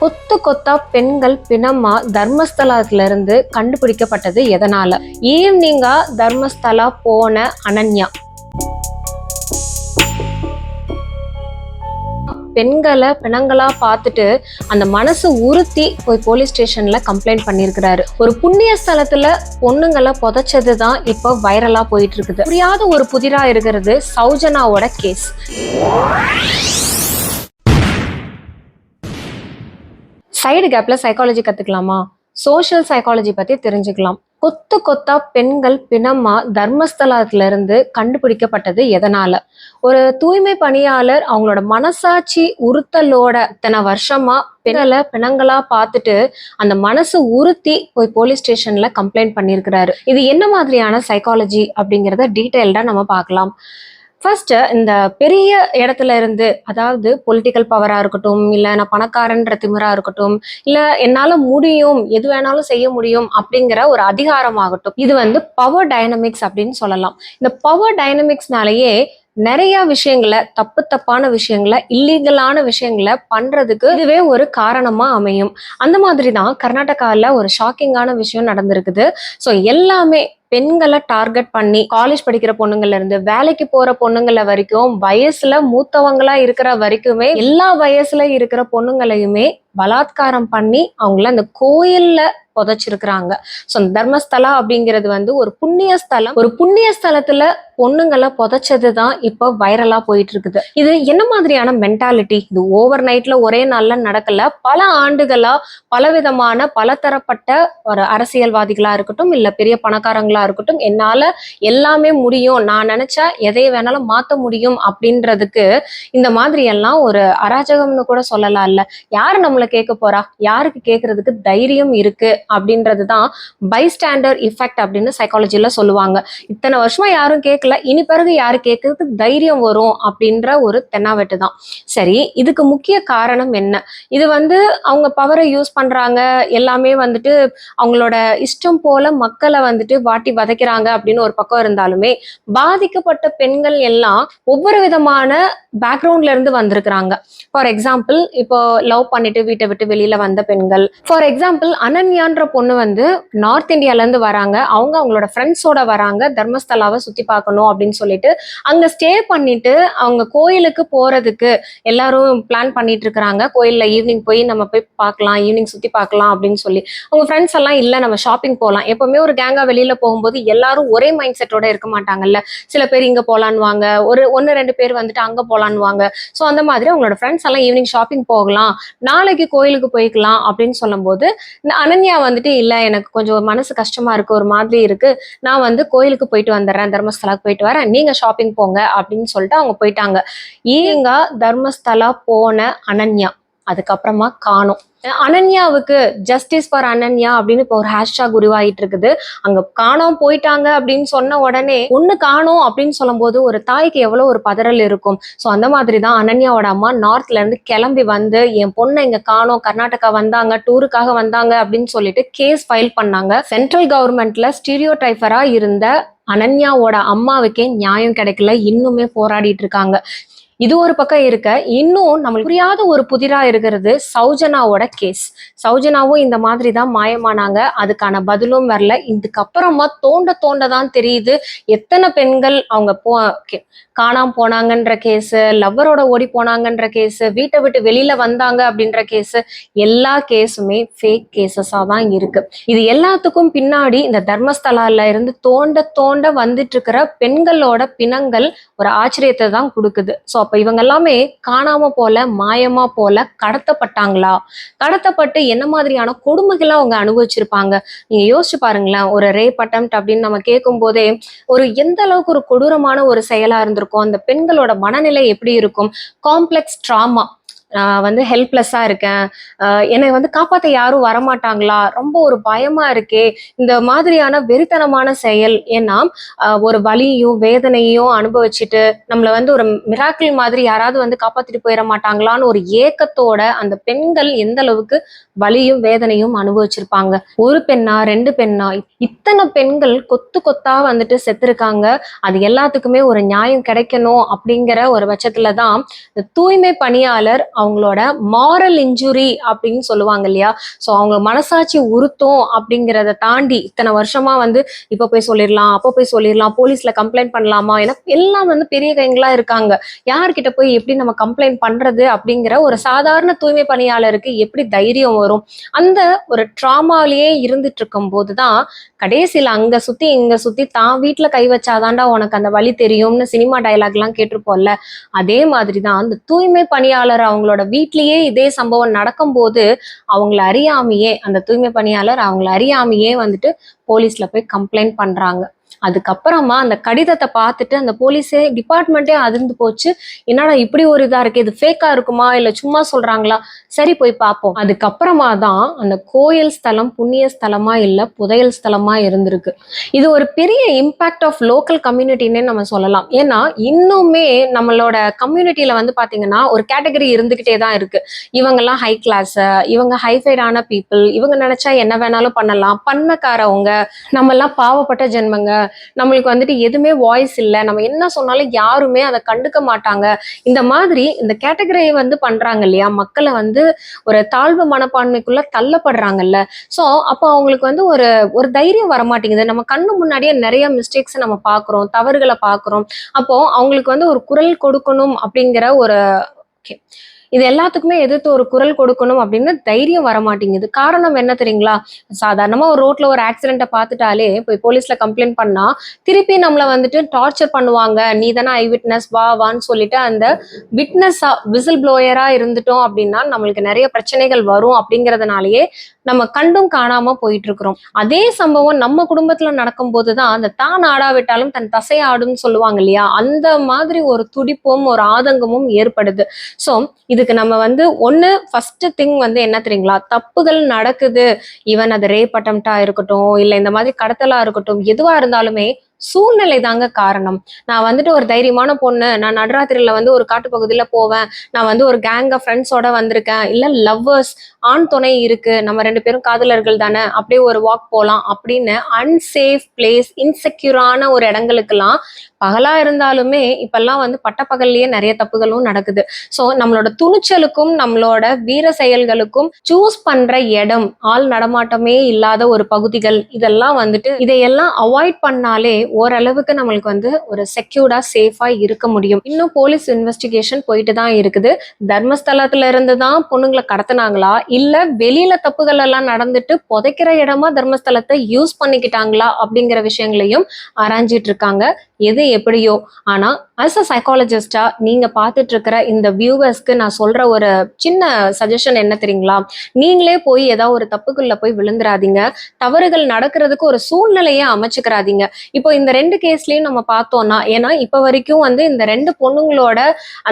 கொத்து கொத்தா பெண்கள் பிணமா தர்மஸ்தலத்துல இருந்து கண்டுபிடிக்கப்பட்டது எதனால? ஈவினிங்கா தர்மஸ்தலா போன அனன்யா? பெண்களை பிணங்களா பார்த்துட்டு அந்த மனசு உறுத்தி போய் போலீஸ் ஸ்டேஷன்ல கம்ப்ளைண்ட் பண்ணியிருக்கிறாரு. ஒரு புண்ணிய ஸ்தலத்துல பொண்ணுங்களை புதைச்சது தான் இப்போ வைரலா போயிட்டு இருக்குது. புரியாத ஒரு புதிரா இருக்கிறது சௌஜனாவோட கேஸ் சைடு கேப்பில் சைக்காலஜி கற்றுக்கலாமா சோஷியல் சைக்காலஜி பற்றி தெரிஞ்சுக்கலாம். கொத்து கொத்தா பெண்கள் பிணமா தர்மஸ்தலத்துல இருந்து கண்டுபிடிக்கப்பட்டது எதனால? ஒரு தூய்மை பணியாளர் அவங்களோட மனசாட்சி உறுத்தலோட இத்தனை வருஷமா பெண்களை பிணங்களா பார்த்துட்டு அந்த மனசு உறுத்தி போய் போலீஸ் ஸ்டேஷன்ல கம்ப்ளைண்ட் பண்ணியிருக்கிறாரு. இது என்ன மாதிரியான சைக்காலஜி அப்படிங்கிறத டீட்டெயில்டா நம்ம பார்க்கலாம். ஃபர்ஸ்ட் இந்த பெரிய இடத்துல இருந்து அதாவது பொலிட்டிக்கல் பவரா இருக்கட்டும் இல்ல நான் பணக்காரன்ற திமிரா இருக்கட்டும் இல்ல என்னால முடியும் எது வேணாலும் செய்ய முடியும் அப்படிங்கிற ஒரு அதிகாரமாகட்டும் இது வந்து பவர் டைனமிக்ஸ் அப்படின்னு சொல்லலாம். இந்த பவர் டைனமிக்ஸ்னாலேயே நிறைய விஷயங்களை தப்பு தப்பான விஷயங்களை இல்லீகலான விஷயங்களை பண்றதுக்கு இதுவே ஒரு காரணமா அமையும். அந்த மாதிரி தான் கர்நாடகாவில் ஒரு ஷாக்கிங்கான விஷயம் நடந்திருக்குது. ஸோ எல்லாமே பெண்களை டார்கெட் பண்ணி காலேஜ் படிக்கிற பொண்ணுங்கள்ல இருந்து வேலைக்கு போற பொண்ணுங்கள வரைக்கும் வயசுல மூத்தவங்களா இருக்கிற வரைக்குமே எல்லா வயசுல இருக்கிற பொண்ணுங்களையுமே பலாத்காரம் பண்ணி அவங்கள அந்த கோயில்ல புதைச்சிருக்கிறாங்க. ஸோ தர்மஸ்தலா அப்படிங்கிறது வந்து ஒரு புண்ணிய ஸ்தலம். ஒரு புண்ணிய ஸ்தலத்துல பொண்ணுங்களை புதைச்சது தான் இப்போ வைரலா போயிட்டு இருக்குது இது என்ன மாதிரியான மென்டாலிட்டி இது ஓவர் நைட்ல ஒரே நாள்ல நடக்கல. பல ஆண்டுகளா பலவிதமான பலதரப்பட்ட ஒரு அரசியல்வாதிகளா இருக்கட்டும் இல்ல பெரிய பணக்காரங்களா இருக்கட்டும் என்னால எல்லாமே முடியும். நான் நினைச்சா எதை வேணாலும் மாத்த முடியும் அப்படின்றதுக்கு இந்த மாதிரி எல்லாம் ஒரு அராஜகம்னு கூட சொல்லலாம் இல்ல யாரு நம்மள கேட்க போறா? யாருக்கு கேட்கறதுக்கு தைரியம் இருக்கு? அப்படின்றது தான் பைஸ்டாண்டர் இஃபெக்ட் அப்படின்னு சைக்காலஜில சொல்லுவாங்க. இத்தனை வருஷமா யாரும் கேட்கல இனி பிறகு யாரு கேட்கறதுக்கு தைரியம் வரும் அப்படின்ற ஒரு தென்னாவெட்டு தான். சரி இதுக்கு முக்கிய காரணம் என்ன? இது வந்து அவங்க பவரை யூஸ் பண்றாங்க. எல்லாமே வந்துட்டு அவங்களோட இஷ்டம் போல மக்களை வந்துட்டு வாட்டி வதைக்கிறாங்க அப்படின்னு ஒரு பக்கம் இருந்தாலுமே பாதிக்கப்பட்ட பெண்கள் எல்லாம் ஒவ்வொரு விதமான பேக்ரவுண்ட்ல இருந்து வந்திருக்கிறாங்க. ஃபார் எக்ஸாம்பிள் இப்போ லவ் பண்ணிட்டு வீட்டை விட்டு வெளியில வந்த பெண்கள். ஃபார் எக்ஸாம்பிள் அனன்யான்ற பொண்ணு வந்து நார்த் இந்தியால இருந்து வராங்க. அவங்க அவங்களோட ஃப்ரெண்ட்ஸோட வராங்க. தர்மஸ்தலாவை சுத்தி பார்க்கணும் அப்படின்னு சொல்லிட்டு அங்க ஸ்டே பண்ணிட்டு அவங்க கோயிலுக்கு போறதுக்கு எல்லாரும் பிளான் பண்ணிட்டு இருக்கிறாங்க. கோயில்ல ஈவினிங் போய் நம்ம போய் பார்க்கலாம் ஈவினிங் சுத்தி பார்க்கலாம் அப்படின்னு சொல்லி. அவங்க ஃப்ரெண்ட்ஸ் எல்லாம் இல்ல நம்ம ஷாப்பிங் போகலாம் எப்பவுமே ஒரு கேங்கா வெளியில போகும்போது எல்லாரும் ஒரே மைண்ட் செட்டோட இருக்க மாட்டாங்கல்ல. சில பேர் இங்க போலான்வாங்க ஒரு ஒன்னு ரெண்டு பேர் வந்துட்டு அங்க போலான்வாங்க ஸோ அந்த மாதிரி அவங்களோட ஃப்ரெண்ட்ஸ் எல்லாம் ஈவினிங் ஷாப்பிங் போகலாம். நாளைக்கு கோயிலுக்கு போய்க்கலாம் அப்படின்னு சொல்லும்போது இந்த அனன்யா வந்துட்டு இல்லை எனக்கு கொஞ்சம் மனசு கஷ்டமா இருக்கு ஒரு மாதிரி இருக்கு. நான் வந்து கோயிலுக்கு போயிட்டு வந்துடுறேன் தர்மஸ்தலாக்கு போயிட்டு வரேன். நீங்க ஷாப்பிங் போங்க அப்படின்னு சொல்லிட்டு அவங்க போயிட்டாங்க. ஏங்க தர்மஸ்தலா போன அனன்யா? அதுக்கப்புறமா காணோம். அனன்யாவுக்கு ஜஸ்டிஸ் ஃபார் அனன்யா அப்படின்னு இப்போ ஒரு ஹேஷ்டாக் உருவாகிட்டு இருக்குது. அங்க காணோம் போயிட்டாங்க அப்படின்னு சொன்ன உடனே ஒண்ணு காணோம் அப்படின்னு சொல்லும்போது ஒரு தாய்க்கு எவ்வளவு ஒரு பதறல் இருக்கும். ஸோ அந்த மாதிரி தான் அனன்யாவோட அம்மா நார்த்ல இருந்து கிளம்பி வந்து என் பொண்ணை இங்க காணோம் கர்நாடகா வந்தாங்க டூருக்காக வந்தாங்க அப்படின்னு சொல்லிட்டு கேஸ் ஃபைல் பண்ணாங்க. சென்ட்ரல் கவர்மெண்ட்ல ஸ்டீரியோ டைஃபரா இருந்த அனன்யாவோட அம்மாவுக்கே நியாயம் கிடைக்கல இன்னுமே போராடிட்டு இருக்காங்க. இது ஒரு பக்கம் இருக்க இன்னும் நம்மளுக்கு புரியாத ஒரு புதிரா இருக்கிறது சௌஜனாவோட கேஸ் சௌஜனாவும் இந்த மாதிரி தான் மாயமானாங்க. அதுக்கான பதிலும் வரல. இதுக்கப்புறமா தோண்ட தோண்ட தான் தெரியுது. எத்தனை பெண்கள் அவங்க போ கே- காணாம போனாங்கன்ற கேஸ் லவ்வரோட ஓடி போனாங்கன்ற கேஸ் வீட்டை விட்டு வெளியில வந்தாங்க அப்படின்ற கேஸ் எல்லா கேஸுமே ஃபேக் கேசஸா தான் இருக்கு. இது எல்லாத்துக்கும் பின்னாடி இந்த தர்மஸ்தலால இருந்து தோண்ட தோண்ட வந்துட்டு இருக்கிற பெண்களோட பிணங்கள் ஒரு ஆச்சரியத்தை தான் கொடுக்குது. ஸோ அப்ப இவங்க எல்லாமே காணாம போல மாயமா போல கடத்தப்பட்டாங்களா? கடத்தப்பட்டு என்ன மாதிரியான கொடுமைகளை அவங்க அனுபவிச்சிருப்பாங்க? நீங்க யோசிச்சு பாருங்களேன் ஒரு ரேப் அட்டம்ப்ட் அப்படின்னு நம்ம கேட்கும் போதே ஒரு எந்த அளவுக்கு ஒரு கொடூரமான ஒரு செயலா இருந்திருக்கும்? அந்த பெண்களோட மனநிலை எப்படி இருக்கும்? காம்ப்ளெக்ஸ் ட்ராமா நான் வந்து ஹெல்ப்லெஸ்ஸாக இருக்கேன். என்னை வந்து காப்பாற்ற யாரும் வரமாட்டாங்களா? ரொம்ப ஒரு பயமா இருக்கே. இந்த மாதிரியான வெறித்தனமான செயல் ஏன்னா ஒரு வலியும் வேதனையும் அனுபவிச்சுட்டு நம்மள வந்து ஒரு மிராக்கிள் மாதிரி யாராவது வந்து காப்பாற்றிட்டு போயிட மாட்டாங்களான்னு ஒரு ஏக்கத்தோட அந்த பெண்கள் எந்த அளவுக்கு வலியும் வேதனையும் அனுபவிச்சிருப்பாங்க. ஒரு பெண்ணா ரெண்டு பெண்ணா இத்தனை பெண்கள் கொத்து கொத்தா வந்துட்டு செத்துருக்காங்க. அது எல்லாத்துக்குமே ஒரு நியாயம் கிடைக்கணும் அப்படிங்கிற ஒரு பட்சத்துல தான் இந்த தூய்மை பணியாளர் அவங்களோட மாரல் இன்ஜுரி அப்படின்னு சொல்லுவாங்க இல்லையா? ஸோ அவங்க மனசாட்சி உறுத்தும் அப்படிங்கிறத தாண்டி இத்தனை வருஷமா வந்து இப்போ போய் சொல்லிடலாம் அப்போ போய் சொல்லிடலாம் போலீஸ்ல கம்ப்ளைண்ட் பண்ணலாமா? ஏன்னா எல்லாம் வந்து பெரிய கைங்களா இருக்காங்க. யார்கிட்ட போய் எப்படி நம்ம கம்ப்ளைண்ட் பண்றது அப்படிங்கிற ஒரு சாதாரண தூய்மை பணியாளருக்கு எப்படி தைரியம் வரும்? அந்த ஒரு ட்ராமாலேயே இருந்துட்டு இருக்கும் போதுதான் கடைசியில் அங்க சுத்தி இங்க சுத்தி தான் வீட்டுல கை வச்சாதான்டா உனக்கு அந்த வழி தெரியும்னு சினிமா டைலாக் எல்லாம் கேட்டிருப்போம்ல. அதே மாதிரிதான் அந்த தூய்மை பணியாளர் அவங்களோட வீட்லயே இதே சம்பவம் நடக்கும் போது அவங்கள அறியாமையே அந்த தூய்மை பணியாளர் அவங்கள அறியாமையே வந்துட்டு போலீஸ்ல போய் கம்ப்ளைண்ட் பண்றாங்க. அதுக்கப்புறமா அந்த கடிதத்தை பார்த்துட்டு அந்த போலீஸே டிபார்ட்மெண்ட்டே அதிர்ந்து போச்சு. என்னடா இப்படி ஒரு இதாக இருக்கு? இது ஃபேக்காக இருக்குமா? இல்லை சும்மா சொல்கிறாங்களா சரி போய் பார்ப்போம். அதுக்கப்புறமா தான் அந்த கோயில் ஸ்தலம் புண்ணிய ஸ்தலமா இல்லை புதையல் ஸ்தலமா இருந்திருக்கு. இது ஒரு பெரிய இம்பாக்ட் ஆஃப் லோக்கல் கம்யூனிட்டின்னே நம்ம சொல்லலாம். ஏன்னா இன்னுமே நம்மளோட கம்யூனிட்டியில வந்து பார்த்தீங்கன்னா ஒரு கேட்டகரி இருந்துகிட்டே தான் இருக்கு. இவங்கெல்லாம் ஹை கிளாஸ் இவங்க ஹைஃபைடான பீப்புள் இவங்க நினைச்சா என்ன வேணாலும் பண்ணலாம். பண்ணக்காரவங்க நம்மெல்லாம் பாவப்பட்ட ஜென்மங்க. நம்மளுக்கு வந்துட்டு எதுவுமே வாய்ஸ் இல்லை. நம்ம என்ன சொன்னாலும் யாருமே அதை கண்டுக்க மாட்டாங்க. இந்த மாதிரி இந்த கேட்டகரியை வந்து பண்றாங்க இல்லையா? மக்களை வந்து ஒரு தாழ்வு மனப்பான்மைக்குள்ள தள்ளப்படுறாங்கல்ல. ஸோ அப்போ அவங்களுக்கு வந்து ஒரு ஒரு தைரியம் வரமாட்டேங்குது. நம்ம கண்ணு முன்னாடியே நிறைய மிஸ்டேக்ஸ் நம்ம பார்க்குறோம் தவறுகளை பார்க்குறோம். அப்போ அவங்களுக்கு வந்து ஒரு குரல் கொடுக்கணும் அப்படிங்கிற ஒரு ஓகே இது எல்லாத்துக்குமே எதிர்த்து ஒரு குரல் கொடுக்கணும் அப்படின்னு தைரியம் வர மாட்டேங்குது காரணம் என்ன தெரியுங்களா? சாதாரணமா ஒரு ரோட்ல ஒரு ஆக்சிடென்ட்டை பார்த்துட்டாலே போய் போலீஸ்ல கம்ப்ளைண்ட் பண்ணா திருப்பி நம்மள வந்துட்டு டார்ச்சர் பண்ணுவாங்க. நீ தானே ஐ விட்னஸ் வா வான்னு சொல்லிட்டு அந்த விட்னஸா விசில் ப்ளோயரா இருந்துட்டோம் அப்படின்னா நம்மளுக்கு நிறைய பிரச்சனைகள் வரும் அப்படிங்கறதுனாலயே நம்ம கண்டும் காணாம போயிட்டு இருக்கிறோம் அதே சம்பவம் நம்ம குடும்பத்துல நடக்கும் தான் அந்த தான் ஆடாவிட்டாலும் தன் தசை ஆடும்னு சொல்லுவாங்க இல்லையா? அந்த மாதிரி ஒரு துடிப்பும் ஒரு ஆதங்கமும் ஏற்படுது. ஸோ இதுக்கு நம்ம வந்து ஒன்று ஃபர்ஸ்ட் திங் வந்து என்ன தெரியுங்களா? தப்புகள் நடக்குது. ஈவன் அது ரேப் அட்டம்ப்டா இருக்கட்டும் இல்ல இந்த மாதிரி கடத்தலா இருக்கட்டும் எதுவா இருந்தாலுமே சூழ்நிலை தாங்க காரணம். நான் வந்துட்டு ஒரு தைரியமான பொண்ணு. நான் நடராத்திரியில் வந்து ஒரு காட்டுப்பகுதியில் போவேன். நான் வந்து ஒரு கேங் ஆஃப் ஃப்ரெண்ட்ஸோட வந்திருக்கேன். இல்லை லவ்வர்ஸ் ஆண் துணை இருக்கு. நம்ம ரெண்டு பேரும் காதலர்கள் தானே. அப்படியே ஒரு வாக் போகலாம் அப்படின்னு அன்சேஃப் பிளேஸ் இன்செக்யூரான ஒரு இடங்களுக்கெல்லாம் பகலா இருந்தாலுமே இப்பெல்லாம் வந்து பட்டப்பகல்லையே நிறைய தப்புகளும் நடக்குது. ஸோ நம்மளோட துணிச்சலுக்கும் நம்மளோட வீர செயல்களுக்கும் சூஸ் பண்ற இடம் ஆள் நடமாட்டமே இல்லாத ஒரு பகுதிகள் இதெல்லாம் வந்துட்டு இதையெல்லாம் அவாய்ட் பண்ணாலே ஓரளவுக்கு நம்மளுக்கு வந்து ஒரு செக்யூர்டா சேஃபா இருக்க முடியும். இன்னும் போலீஸ் இன்வெஸ்டிகேஷன் போயிட்டு தான் இருக்குது. தர்மஸ்தலத்துல இருந்து தான் பொண்ணுங்களை கடத்துனாங்களா? இல்ல வெளியில தப்புகள் எல்லாம் நடந்துட்டு புதைக்கிற இடமா தர்மஸ்தலத்தை யூஸ் பண்ணிக்கிட்டாங்களா? அப்படிங்கிற விஷயங்களையும் ஆராய்ஞ்சிட்டு இருக்காங்க. எது எப்படியோ. ஆனா அஸ் அ சைக்காலஜிஸ்டா நீங்க பார்த்துட்டு இருக்கிற இந்த வியூவர்ஸ்க்கு நான் சொல்ற ஒரு சின்ன சஜஷன் என்ன தெரியுங்களா? நீங்களே போய் ஏதாவது ஒரு தப்புக்குள்ள போய் விழுந்துராதீங்க தவறுகள் நடக்கிறதுக்கு ஒரு சூழ்நிலையை அமைச்சுக்கிறாதீங்க. இப்போ இந்த ரெண்டு கேஸ்லயும் நம்ம பார்த்தோம்னா ஏன்னா இப்போ வரைக்கும் வந்து இந்த ரெண்டு பொண்ணுங்களோட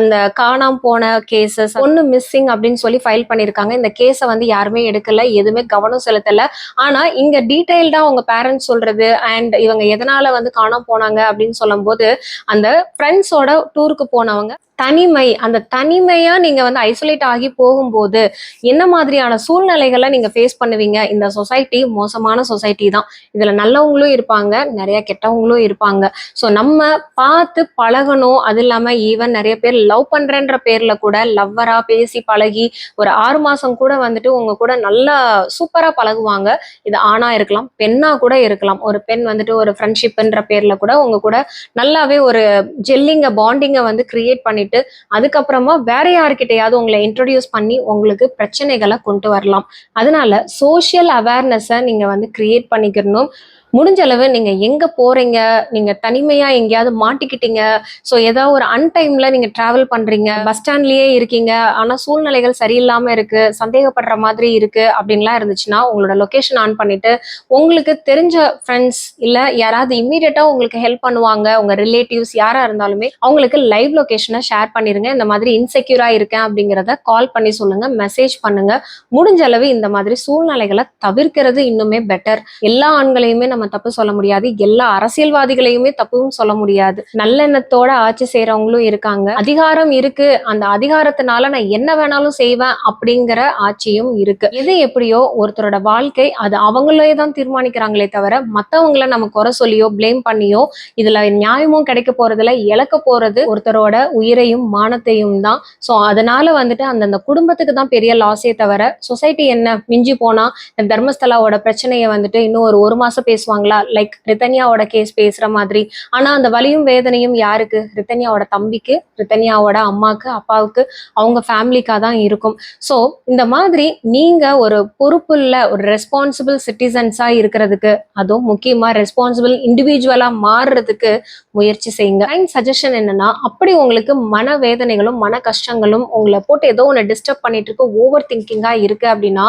அந்த காணாம போன கேசஸ் பொண்ணு மிஸ்ஸிங் அப்படின்னு சொல்லி ஃபைல் பண்ணியிருக்காங்க. இந்த கேஸை வந்து யாருமே எடுக்கல எதுவுமே கவனம் செலுத்தல. ஆனா இங்க டீட்டெயில்டா உங்க பேரண்ட்ஸ் சொல்றது அண்ட் இவங்க எதனால வந்து காணாம போனாங்க அப்படின்னு சொல்லும்போது அந்த ஃப்ரெண்ட்ஸோட டூருக்கு போனவங்க தனிமை அந்த தனிமையா நீங்க வந்து ஐசோலேட் ஆகி போகும்போது என்ன மாதிரியான சூழ்நிலைகளை நீங்க ஃபேஸ் பண்ணுவீங்க? இந்த சொசைட்டி மோசமான சொசைட்டி தான். இதுல நல்லவங்களும் இருப்பாங்க நிறைய கெட்டவங்களும் இருப்பாங்க. ஸோ நம்ம பார்த்து பழகணும். அது இல்லாம ஈவன் நிறைய பேர் லவ் பண்றேன்ற பேர்ல கூட லவ்வரா பேசி பழகி ஒரு ஆறு மாசம் கூட வந்துட்டு உங்க கூட நல்லா சூப்பரா பழகுவாங்க. இது ஆணா இருக்கலாம் பெண்ணா கூட இருக்கலாம். ஒரு பெண் வந்துட்டு ஒரு ஃப்ரெண்ட்ஷிப்ன்ற பேர்ல கூட உங்க கூட நல்லாவே ஒரு ஜெல்லிங்க பாண்டிங்கை வந்து கிரியேட் பண்ணிட்டு அதுக்கப்புறமா வேற யாருக்கிட்டையாவது உங்களை இன்ட்ரடியூஸ் பண்ணி உங்களுக்கு பிரச்சனைகளை கொண்டு வரலாம். அதனால சோஷியல் அவேர்னஸை நீங்க வந்து கிரியேட் பண்ணிக்கணும். முடிஞ்ச அளவு நீங்க எங்க போறீங்க? நீங்க தனிமையா எங்கேயாவது மாட்டிக்கிட்டீங்க? ஸோ ஏதாவது ஒரு அன்டைம்ல நீங்க டிராவல் பண்றீங்க. பஸ் ஸ்டாண்ட்லயே இருக்கீங்க. ஆனா சூழ்நிலைகள் சரியில்லாம இருக்கு. சந்தேகப்படுற மாதிரி இருக்கு அப்படின்லாம் இருந்துச்சுன்னா உங்களோட லொகேஷன் ஆன் பண்ணிட்டு உங்களுக்கு தெரிஞ்ச ஃப்ரெண்ட்ஸ் இல்ல யாராவது இம்மீடியட்டா உங்களுக்கு ஹெல்ப் பண்ணுவாங்க உங்க ரிலேட்டிவ்ஸ் யாரா இருந்தாலுமே அவங்களுக்கு லைவ் லொகேஷனை ஷேர் பண்ணிருங்க. இந்த மாதிரி இன்செக்யூரா இருக்கேன் அப்படிங்கிறத கால் பண்ணி சொல்லுங்க மெசேஜ் பண்ணுங்க. முடிஞ்ச அளவு இந்த மாதிரி சூழ்நிலைகளை தவிர்க்கிறது இன்னுமே பெட்டர் எல்லா ஆண்களையுமே நம்ம நம்ம தப்பு சொல்ல முடியாது. எல்லா அரசியல்வாதிகளையுமே தப்பும் சொல்ல முடியாது. நல்லெண்ணத்தோட ஆட்சி செய்யறவங்களும் இருக்காங்க. அதிகாரம் இருக்கு. அந்த அதிகாரத்தினால நான் என்ன வேணாலும் செய்வேன் அப்படிங்கிற ஆட்சியும் இருக்கு. எது எப்படியோ ஒருத்தரோட வாழ்க்கை அது அவங்களே தான் தீர்மானிக்கிறாங்களே தவிர மத்தவங்களை நம்ம குறை சொல்லியோ ப்ளேம் பண்ணியோ இதுல நியாயமும் கிடைக்க போறதுல இழக்க போறது ஒருத்தரோட உயிரையும் மானத்தையும் தான். ஸோ அதனால வந்துட்டு அந்தந்த குடும்பத்துக்கு தான் பெரிய லாஸே தவிர சொசைட்டி என்ன மிஞ்சி போனா இந்த தர்மஸ்தலாவோட பிரச்சனையை வந்துட்டு இன்னும் ஒரு ஒரு மாசம் பேசுவாங்களா? லைக் ரித்தன்யாவோட கேஸ் பேசுற மாதிரி. ஆனா அந்த வலியும் வேதனையும் யாருக்கு? ரித்தன்யாவோட தம்பிக்கு ரித்தன்யாவோட அம்மாக்கு அப்பாவுக்கு அவங்க ஃபேமிலிக்காக தான் இருக்கும். ஸோ இந்த மாதிரி நீங்க ஒரு பொறுப்புள்ள ஒரு ரெஸ்பான்சிபிள் சிட்டிசன்ஸா இருக்கிறதுக்கு அதுவும் முக்கியமா ரெஸ்பான்சிபிள் இண்டிவிஜுவலா மாறுறதுக்கு முயற்சி செய்யுங்க. அண்ட் சஜஷன் என்னன்னா அப்படி உங்களுக்கு மன வேதனைகளும் மன கஷ்டங்களும் உங்களை போட்டு ஏதோ ஒன்று டிஸ்டர்ப் பண்ணிட்டு இருக்கு ஓவர் திங்கிங்கா இருக்கு அப்படின்னா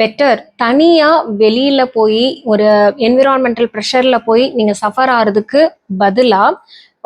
பெட்டர் தனியா வெளியில போய் ஒரு என்விரான்மெண்டல் ப்ரெஷரில் போய் நீங்கள் சஃபர் ஆகிறதுக்கு பதிலாக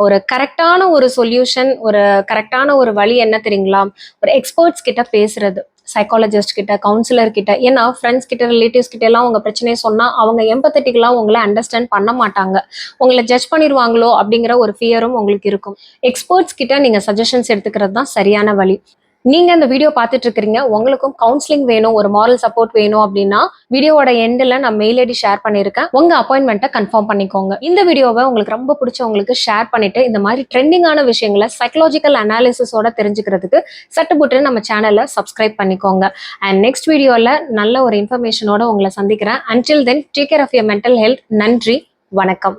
ஒரு கரெக்டான ஒரு சொல்யூஷன் ஒரு கரெக்டான ஒரு வழி என்ன தெரியுங்களா? ஒரு எக்ஸ்பர்ட்ஸ் கிட்ட பேசுறது சைக்காலஜிஸ்ட் கிட்ட கவுன்சிலர் கிட்ட. ஏன்னா ஃப்ரெண்ட்ஸ் கிட்ட ரிலேட்டிவ்ஸ் கிட்ட எல்லாம் உங்க பிரச்சனையை சொன்னா அவங்க எம்பத்தட்டிக்கெல்லாம் உங்களை அண்டர்ஸ்டாண்ட் பண்ண மாட்டாங்க. உங்களை ஜட்ஜ் பண்ணிடுவாங்களோ அப்படிங்கிற ஒரு ஃபியரும் உங்களுக்கு இருக்கும். எக்ஸ்பர்ட்ஸ் கிட்ட நீங்க சஜஷன்ஸ் எடுத்துக்கிறது தான் சரியான வழி. நீங்க இந்த வீடியோ பார்த்துட்டு இருக்கிறீங்க உங்களுக்கும் கவுன்சிலிங் வேணும் ஒரு மாரல் சப்போர்ட் வேணும் அப்படின்னா வீடியோவோட எண்டில் நான் மெயில் ஐடி ஷேர் பண்ணியிருக்கேன். உங்க அப்பாயின்மெண்ட்டை கன்ஃபார்ம் பண்ணிக்கோங்க. இந்த வீடியோவை உங்களுக்கு ரொம்ப பிடிச்சவங்களுக்கு ஷேர் பண்ணிட்டு இந்த மாதிரி ட்ரெண்டிங்கான விஷயங்களை சைக்கலாஜிக்கல் அனாலிசிஸோட தெரிஞ்சுக்கிறதுக்கு சட்டுப்புட்டு நம்ம சேனலை சப்ஸ்கிரைப் பண்ணிக்கோங்க. அண்ட் நெக்ஸ்ட் வீடியோவில் நல்ல ஒரு இன்ஃபர்மேஷனோட உங்களை சந்திக்கிறேன். Until then take care of your mental health நன்றி வணக்கம்.